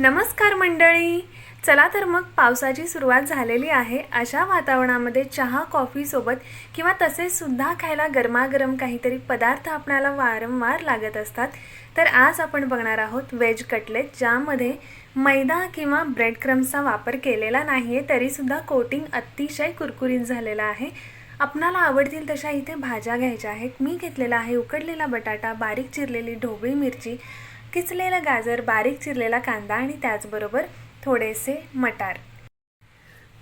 नमस्कार मंडळी. चला तर मग पावसाची सुरुवात झालेली आहे. अशा वातावरणामध्ये चहा कॉफीसोबत किंवा तसेसुद्धा खायला गरमागरम काहीतरी पदार्थ आपल्याला वारंवार लागत असतात. तर आज आपण बघणार आहोत व्हेज कटलेट ज्यामध्ये मैदा किंवा ब्रेड क्रम्सचा वापर केलेला नाही आहे तरीसुद्धा कोटिंग अतिशय कुरकुरीत झालेलं आहे. आपणाला आवडतील तशा इथे भाज्या घ्यायच्या आहेत. मी घेतलेला आहे उकडलेला बटाटा बारीक चिरलेली ढोबळी मिरची किचलेलं गाजर बारीक चिरलेला कांदा आणि त्याचबरोबर थोडेसे मटार.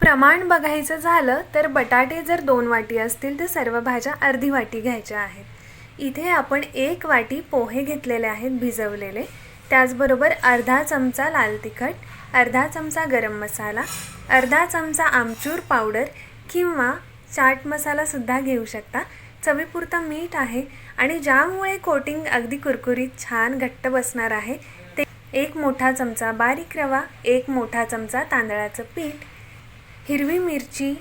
प्रमाण बघायचं झालं तर बटाटे जर दोन वाटी असतील तर सर्व भाज्या अर्धी वाटी घ्यायच्या आहेत. इथे आपण एक वाटी पोहे घेतलेले आहेत भिजवलेले. त्याचबरोबर अर्धा चमचा लाल तिखट अर्धा चमचा गरम मसाला अर्धा चमचा आमचूर पावडर किंवा चाट मसालासुद्धा घेऊ शकता. चवीपुरतं मीठ आहे आणि ज्यामुळे कोटिंग अगदी कुरकुरीत छान घट्ट बसणार आहे. ते एक मोठा चमचा बारीक रवा एक मोठा चमचा तांदळाचं पीठ हिरवी मिरची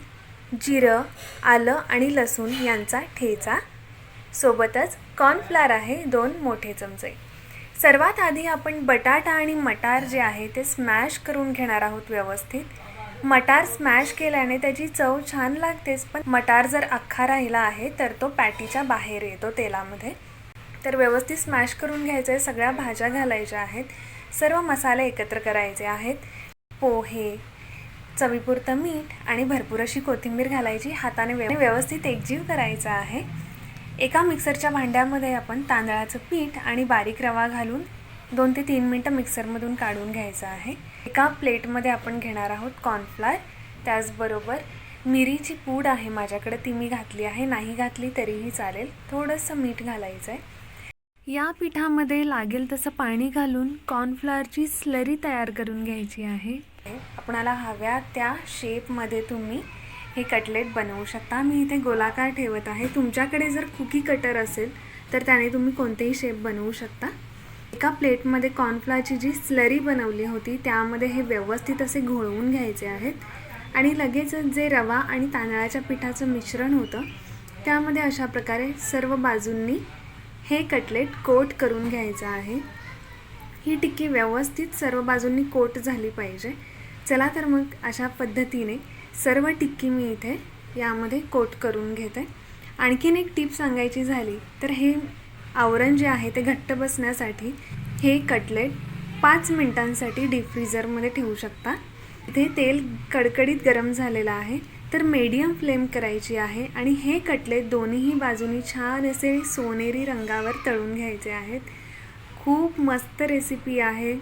जिरं आलं आणि लसूण यांचा ठेचा. सोबतच कॉर्नफ्लार आहे दोन मोठे चमचे. सर्वात आधी आपण बटाटा आणि मटार जे आहे ते स्मॅश करून घेणार आहोत व्यवस्थित. मटार स्मॅश केल्याने त्याची चव छान लागतेच पण मटार जर अख्खा राहिला आहे तर तो पॅटीच्या बाहेर येतो तेलामध्ये. तर व्यवस्थित स्मॅश करून घ्यायचं आहे सगळ्या भाज्या घालायच्या आहेत सर्व मसाले एकत्र करायचे आहेत. पोहे चवीपुरतं मीठ आणि भरपूर अशी कोथिंबीर घालायची हाताने व्यव- व्यवस्थित एकजीव करायचा आहे. एका मिक्सरच्या भांड्यामध्ये आपण तांदळाचं पीठ आणि बारीक रवा घालून दोन ते तीन मिनटं मिक्सरमधून काढून घ्यायचं आहे. एका प्लेटमध्ये आपण घेणार आहोत कॉर्नफ्लाय त्याचबरोबर मिरीची पूड आहे माझ्याकडे ती मी घातली आहे. नाही घातली तरीही चालेल. थोडंसं मीठ घालायचं आहे या पिठामध्ये लागेल तसं पाणी घालून कॉर्नफ्लॉवरची स्लरी तयार करून घ्यायची आहे. आपणाला हव्या त्या शेपमध्ये तुम्ही हे कटलेट बनवू शकता. मी इथे गोलाकार ठेवत आहे. तुमच्याकडे जर कुकी कटर असेल तर त्याने तुम्ही कोणतेही शेप बनवू शकता. एका प्लेटमध्ये कॉर्नफ्लाची जी स्लरी बनवली होती त्यामध्ये हे व्यवस्थित असे घोळवून घ्यायचे आहेत. आणि लगेच जे रवा आणि तांदळाच्या पिठाचं मिश्रण होतं त्यामध्ये अशा प्रकारे सर्व बाजूंनी हे कटलेट कोट करून घ्यायचं आहे. ही टिक्की व्यवस्थित सर्व बाजूंनी कोट झाली पाहिजे. चला तर मग अशा पद्धतीने सर्व टिक्की मी इथे यामध्ये कोट करून घेते. आणखीन एक टीप सांगायची झाली तर हे आवरण जे आहे ते घट्ट बसण्यासाठी हे कटलेट पाच मिनटांसाठी डीप फ्रीजरमध्ये ठेवू शकता. इथे तेल कडकडीत गरम झालेलं आहे तर मीडियम फ्लेम करायची आहे आणि हे कटलेट दोन्हीही बाजूनी छान असे सोनेरी रंगावर तळून घ्यायचे आहेत. खूप मस्त रेसिपी आहे.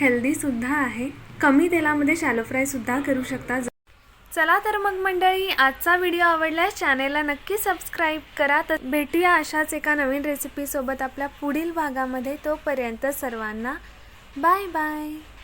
हेल्दीसुद्धा आहे. कमी तेलामध्ये शॅलो फ्रायसुद्धा करू शकता. चला तर मग मंडळी आजचा व्हिडिओ आवडल्यास चॅनेलला नक्की सबस्क्राईब करा. तर भेटूया अशाच एका नवीन रेसिपीसोबत आपल्या पुढील भागामध्ये. तोपर्यंत सर्वांना बाय बाय